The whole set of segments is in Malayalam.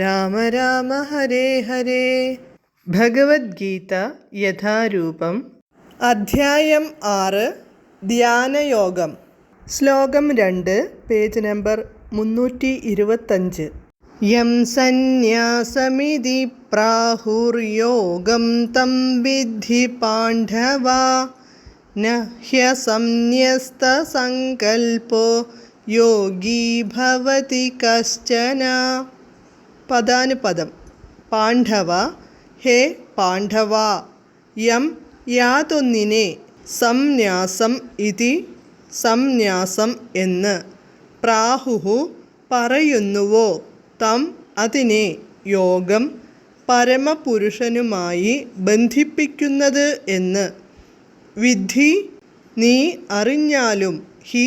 രാമ രാമ ഹരേ ഹരേ. ഭഗവത്ഗീത യഥാരൂപം. അധ്യായം ആറ്. ധ്യാനയോഗം. ശ്ലോകം രണ്ട് പേജ് നമ്പർ മുന്നൂറ്റി ഇരുപത്തഞ്ച് യം സന്യാസമിതി പ്രാഹുർയോഗം തം വിധി പാണ്ഡവ. ന യോഗീഭവതി യോഗീ ഭവതി കശ്ചന. പദാനുപദം. പാണ്ഡവ ഹേ പാണ്ഡവ യം യാതൊന്നിനെ സംന്യാസം ഇതി സംന്യാസം എന്ന്. പ്രാഹുഹു പറയുന്നുവോ തം അതിനെ യോഗം പരമപുരുഷനുമായി ബന്ധിപ്പിക്കുന്നത് എന്ന്. വിധി നീ അറിഞ്ഞാലും ഹി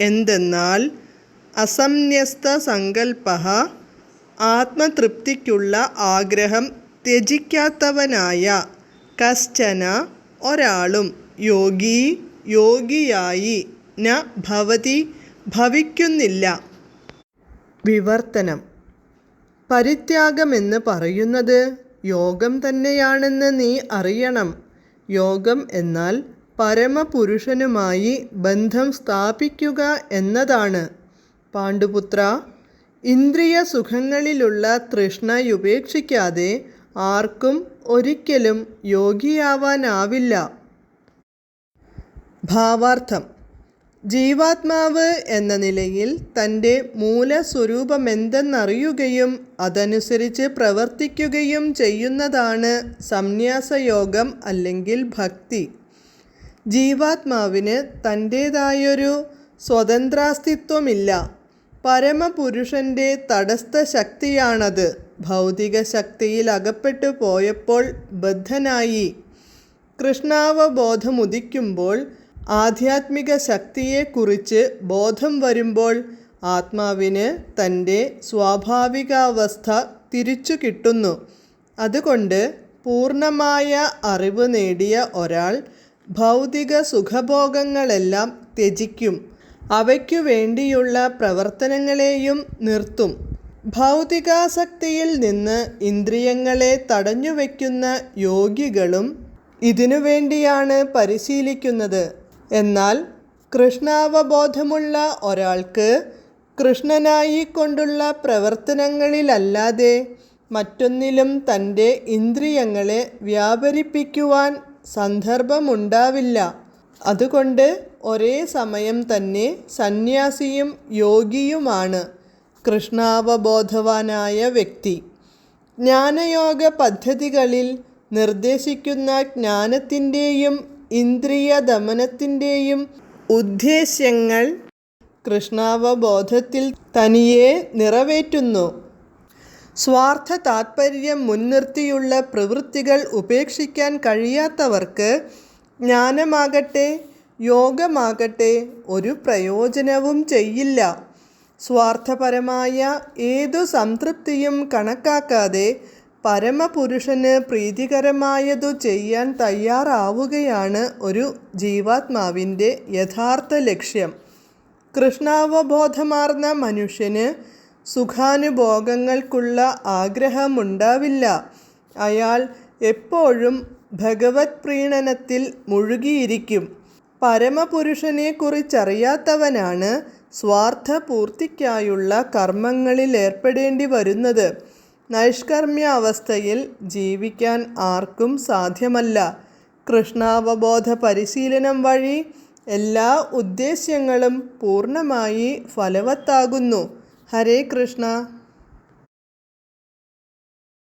എന്തെന്നാൽ അസംന്യസ്ത സങ്കൽപ്പ ആത്മതൃപ്തിക്കുള്ള ആഗ്രഹം ത്യജിക്കാത്തവനായ കശ്ചന ഒരാളും യോഗി യോഗിയായി ന ഭവതി ഭവിക്കുന്നില്ല. വിവർത്തനം. പരിത്യാഗമെന്ന് പറയുന്നത് യോഗം തന്നെയാണെന്ന് നീ അറിയണം. യോഗം എന്നാൽ പരമപുരുഷനുമായി ബന്ധം സ്ഥാപിക്കുക എന്നതാണ്. പാണ്ഡുപുത്ര ഇന്ദ്രിയ സുഖങ്ങളിലുള്ള തൃഷ്ണയുപേക്ഷിക്കാതെ ആർക്കും ഒരിക്കലും യോഗിയാവാനാവില്ല. ഭാവാർത്ഥം. ജീവാത്മാവ് എന്ന നിലയിൽ തന്റെ മൂലസ്വരൂപമെന്തെന്നറിയുകയും അതനുസരിച്ച് പ്രവർത്തിക്കുകയും ചെയ്യുന്നതാണ് സംന്യാസയോഗം അല്ലെങ്കിൽ ഭക്തി. ജീവാത്മാവിന് തന്റേതായൊരു സ്വതന്ത്രാസ്തിത്വമില്ല. പരമപുരുഷന്റെ തടസ്ഥ ശക്തിയാണത് ഭൗതിക ശക്തിയിൽ അകപ്പെട്ടു പോയപ്പോൾ ബദ്ധനായി. കൃഷ്ണാവബോധമുദിക്കുമ്പോൾ ആധ്യാത്മിക ശക്തിയെക്കുറിച്ച് ബോധം വരുമ്പോൾ ആത്മാവിന് തന്റെ സ്വാഭാവികാവസ്ഥ തിരിച്ചു കിട്ടുന്നു. അതുകൊണ്ട് പൂർണമായ അറിവ് നേടിയ ഒരാൾ ഭൗതിക സുഖഭോഗങ്ങളെല്ലാം ത്യജിക്കും. അവയ്ക്കു വേണ്ടിയുള്ള പ്രവർത്തനങ്ങളെയും നിർത്തും. ഭൗതികാസക്തിയിൽ നിന്ന് ഇന്ദ്രിയങ്ങളെ തടഞ്ഞുവെക്കുന്ന യോഗികളും ഇതിനുവേണ്ടിയാണ് പരിശീലിക്കുന്നത്. എന്നാൽ കൃഷ്ണാവബോധമുള്ള ഒരാൾക്ക് കൃഷ്ണനായി കൊണ്ടുള്ള പ്രവർത്തനങ്ങളിലല്ലാതെ മറ്റൊന്നിലും തന്റെ ഇന്ദ്രിയങ്ങളെ വ്യാപരിപ്പിക്കുവാൻ സന്ദർഭമുണ്ടാവില്ല. അതുകൊണ്ട് ഒരേ സമയം തന്നെ സന്യാസിയും യോഗിയുമാണ് കൃഷ്ണാവബോധവാനായ വ്യക്തി. ജ്ഞാനയോഗ പദ്ധതികളിൽ നിർദ്ദേശിക്കുന്ന ജ്ഞാനത്തിന്റെയും ഇന്ദ്രിയ ദമനത്തിന്റെയും ഉദ്ദേശ്യങ്ങൾ കൃഷ്ണാവബോധത്തിൽ തനിയെ നിറവേറ്റുന്നു. സ്വാർത്ഥ താത്പര്യം മുൻനിർത്തിയുള്ള പ്രവൃത്തികൾ ഉപേക്ഷിക്കാൻ കഴിയാത്തവർക്ക് ജ്ഞാനമാകട്ടെ യോഗമാകട്ടെ ഒരു പ്രയോജനവും ചെയ്യില്ല. സ്വാർത്ഥപരമായ ഏതു സംതൃപ്തിയും കണക്കാക്കാതെ പരമപുരുഷന് പ്രീതികരമായതു ചെയ്യാൻ തയ്യാറാവുകയാണ് ഒരു ജീവാത്മാവിന്റെ യഥാർത്ഥ ലക്ഷ്യം. കൃഷ്ണാവബോധമാർന്ന മനുഷ്യന് സുഖാനുഭോഗങ്ങൾക്കുള്ള ആഗ്രഹമുണ്ടാവില്ല. അയാൾ എപ്പോഴും ഭഗവത് പ്രീണനത്തിൽ മുഴുകിയിരിക്കും. പരമപുരുഷനെക്കുറിച്ചറിയാത്തവനാണ് സ്വാർത്ഥപൂർത്തിക്കായുള്ള കർമ്മങ്ങളിൽ ഏർപ്പെടേണ്ടി വരുന്നത്. നൈഷ്കർമ്മ്യ അവസ്ഥയിൽ ജീവിക്കാൻ ആർക്കും സാധ്യമല്ല. കൃഷ്ണാവബോധ പരിശീലനം വഴി എല്ലാ ഉദ്ദേശ്യങ്ങളും പൂർണമായി ഫലവത്താകുന്നു. ഹരേ കൃഷ്ണ.